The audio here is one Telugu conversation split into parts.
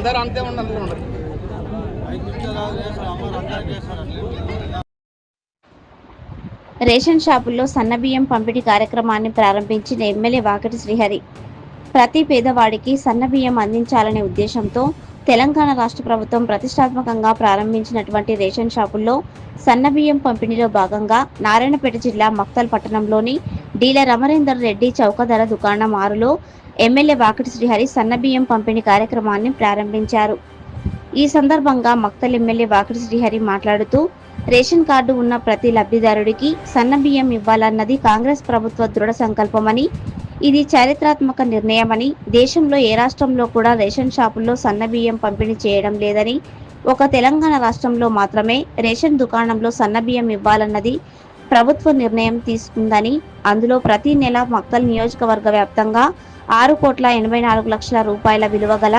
ఉండి అందులో ఉండదు రేషన్ షాపుల్లో సన్నబియ్యం పంపిణీ కార్యక్రమాన్ని ప్రారంభించిన ఎమ్మెల్యే వాకటి శ్రీహరి. ప్రతి పేదవాడికి సన్నబియ్యం అందించాలనే ఉద్దేశంతో తెలంగాణ రాష్ట్ర ప్రభుత్వం ప్రతిష్టాత్మకంగా ప్రారంభించినటువంటి రేషన్ షాపుల్లో సన్నబియ్యం పంపిణీలో భాగంగా నారాయణపేట జిల్లా మక్తల్ పట్టణంలోని డీలర్ అమరేందర్ రెడ్డి చౌకధర దుకాణం ఆరులో ఎమ్మెల్యే వాకటి శ్రీహరి సన్నబియ్యం పంపిణీ కార్యక్రమాన్ని ప్రారంభించారు. ఈ సందర్భంగా మక్తల్ ఎమ్మెల్యే వాకటి శ్రీహరి మాట్లాడుతూ రేషన్ కార్డు ఉన్న ప్రతి లబ్ధిదారుడికి సన్న బియ్యం ఇవ్వాలన్నది కాంగ్రెస్ ప్రభుత్వ దృఢ సంకల్పమని ఇది చారిత్రాత్మక నిర్ణయమని దేశంలో ఏ రాష్ట్రంలో కూడా రేషన్ షాపుల్లో సన్న బియ్యం పంపిణీ చేయడం లేదని ఒక తెలంగాణ రాష్ట్రంలో మాత్రమే రేషన్ దుకాణంలో సన్న బియ్యం ఇవ్వాలన్నది ప్రభుత్వ నిర్ణయం తీసుకుందని అందులో ప్రతి నెల మక్కల్ నియోజకవర్గ వ్యాప్తంగా ఆరు కోట్ల ఎనభై నాలుగు లక్షల రూపాయల విలువ గల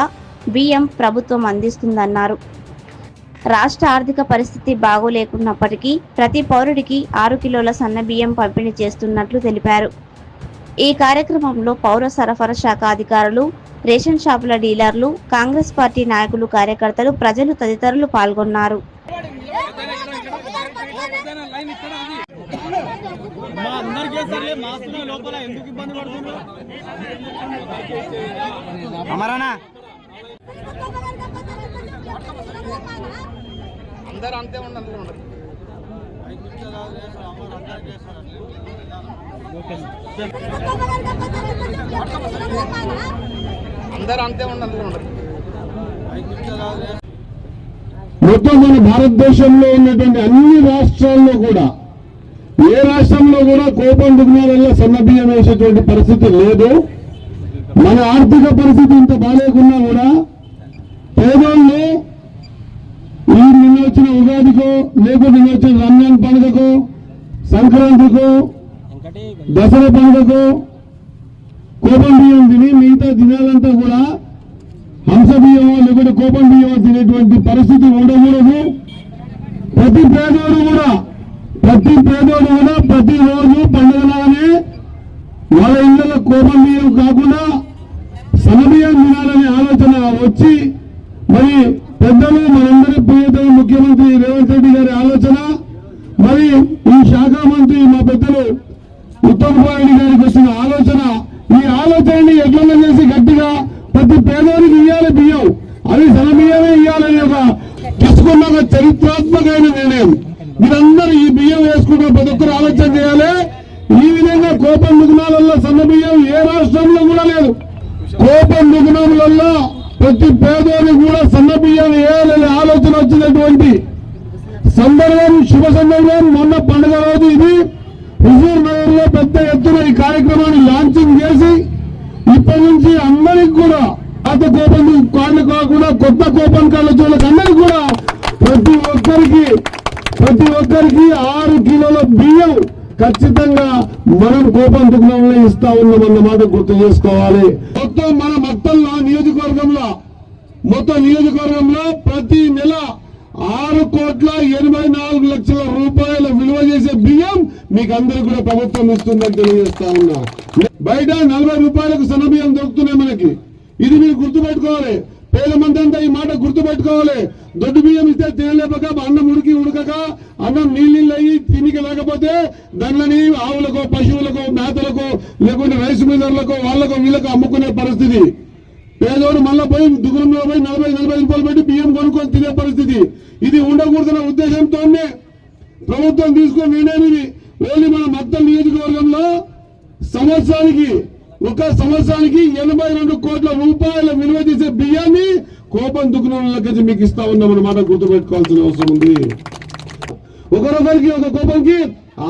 బియ్యం ప్రభుత్వం అందిస్తుందన్నారు. రాష్ట్ర ఆర్థిక పరిస్థితి బాగోలేకున్నప్పటికీ ప్రతి పౌరుడికి ఆరు కిలోల సన్న బియ్యం పంపిణీ చేస్తున్నట్లు తెలిపారు. ఈ కార్యక్రమంలో పౌర సరఫరా శాఖ అధికారులు రేషన్ షాపుల డీలర్లు కాంగ్రెస్ పార్టీ నాయకులు కార్యకర్తలు ప్రజలు తదితరులు పాల్గొన్నారు. అమరానా? అందరూ అంతే ఉండదు అందరూ అంతే ఉండి అందులో ఉండదు మొత్తం మన భారతదేశంలో ఉన్నటువంటి అన్ని రాష్ట్రాల్లో కూడా ఏ రాష్ట్రంలో కూడా కోపం దుగ్నాలలో సన్నబియ్యం వేసేటువంటి పరిస్థితి లేదు. మన ఆర్థిక పరిస్థితి ఇంత బాగాలేకున్నా కూడా పేదోళ్ళు ఈ నిన్న వచ్చిన ఉగాదికో లేకపోతే నిన్న వచ్చిన రంజాన్ పండుగకు సంక్రాంతికో దసరా పండుగకు కోపం బియ్యం తిని మిగతా దినాలంతా కూడా హంస బియ్యమో లేకుంటే కోపం బియ్యమో తినేటువంటి పరిస్థితి ఉండకూడదు. ప్రతి పేదోడు కూడా ప్రతి పేదోడు కూడా ప్రతి రోజు పండుగలానే వాళ్ళ ఇళ్ళ కోపం బియ్యం కాకుండా సమయం తినాలనే ఆలోచన వచ్చి మరి పెద్దలు మనందరి ప్రియతమ ముఖ్యమంత్రి రేవంత్ రెడ్డి గారి ఆలోచన మరి ఈ శాఖ మంత్రి మా పెద్దలు ఉత్తమ్ కుమార్ రెడ్డి గారికి వచ్చిన ఆలోచన ఈ ఆలోచనని ఎట్లన్నా చేసి గట్టిగా ప్రతి పేదోడికి ఇవ్వాలి బియ్యం. అది సన ఇవ్వాలని ఒక తీసుకున్న ఒక చరిత్రాత్మకమైన నిర్ణయం. మీరందరూ ఈ బియ్యం వేసుకుంటే ప్రతి ఒక్కరు ఆలోచన చేయాలి? ఈ విధంగా కోపం దుగుణాలలో సన్న బియ్యం ఏ రాష్ట్రంలో కూడా లేదు. కోపం దుగుణములలో ప్రతి పేదోని కూడా సన్న బియ్యం వేయాలనే ఆలోచన వచ్చినటువంటి సందర్భం శుభ సందర్భం. మొన్న పండుగ రోజు ఇది. హుజూర్ నగర్లో పెద్ద ఎత్తున ఈ కార్యక్రమాన్ని లాంచింగ్ చేసి ఇప్పటి నుంచి అందరికి కూడా పాత కోపం కాళ్ళు కాకుండా కొత్త కోపం కార్డు వాళ్ళకి అందరికి కూడా ప్రతి ఒక్కరికి ప్రతి ఒక్కరికి ఆరు కిలోల బియ్యం ఖచ్చితంగా మనం కోపం ఇస్తా ఉన్నామన్న మాట గుర్తు చేసుకోవాలి. మొత్తం మన మొత్తంలో నియోజకవర్గంలో మొత్తం నియోజకవర్గంలో ప్రతి నెల ఆరు కోట్ల ఎనభై నాలుగు లక్షల రూపాయల విలువ చేసే బియ్యం మీకు అందరికి కూడా ప్రభుత్వం ఇస్తుందని తెలియజేస్తా ఉన్నా. బయట నలభై రూపాయలకు సన్న బియ్యం దొరుకుతున్నాయి మనకి. ఇది మీరు గుర్తుపెట్టుకోవాలి. పేద మంది అంతా ఈ మాట గుర్తుపెట్టుకోవాలి. దొడ్డు బియ్యం ఇస్తే తినలేపక అన్నం ఉడికి ఉడకక అన్నం నీళ్ళు అయ్యి తినికి లేకపోతే దానిని ఆవులకు పశువులకు మేతలకు లేకుంటే రైస్ మిల్లర్లకు వాళ్ళకు వీళ్ళకు అమ్ముకునే పరిస్థితి. పేదోడు మళ్ళా పోయి దుగురంలో పోయి నలభై నలభై రూపాయలు పెట్టి బియ్యం కొనుక్కొని తినే పరిస్థితి. ఇది ఉండకూడదన్న ఉద్దేశంతోనే ప్రభుత్వం తీసుకున్న నిర్ణయం ఇది. ఓన్లీ మన మద్దతు నియోజకవర్గంలో సంవత్సరానికి ఒక సంవత్సరానికి ఎనభై రెండు కోట్ల రూపాయల విలువ చేసే బియ్యాన్ని కోపం దుకుణంలోకి మీకు ఇస్తా ఉన్నాం అన్నమాట గుర్తుపెట్టుకోవాల్సిన అవసరం ఉంది. ఒకరొకరికి ఒక కోపంకి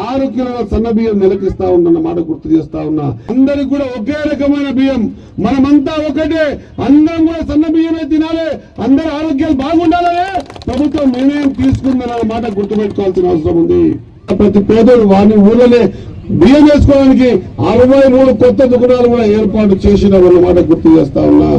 ఆరు కిలోల సన్న బియ్యం నెలకిస్తా ఉందన్నమాట గుర్తు చేస్తా ఉన్నా. అందరికి కూడా ఒకే రకమైన బియ్యం. మనమంతా ఒకటే. అందరం కూడా సన్న బియ్యమే తినాలి. అందరి ఆరోగ్యాలు బాగుండాలనే ప్రభుత్వం నిర్ణయం తీసుకుందన్న మాట గుర్తుపెట్టుకోవాల్సిన అవసరం ఉంది. ప్రతి పేదోడు వారిని ఊళ్ళోనే బియ్యం చేసుకోవడానికి అరవై మూడు కొత్త దుకాణాలు కూడా ఏర్పాటు చేసిన మాట గుర్తు చేస్తా ఉన్నా.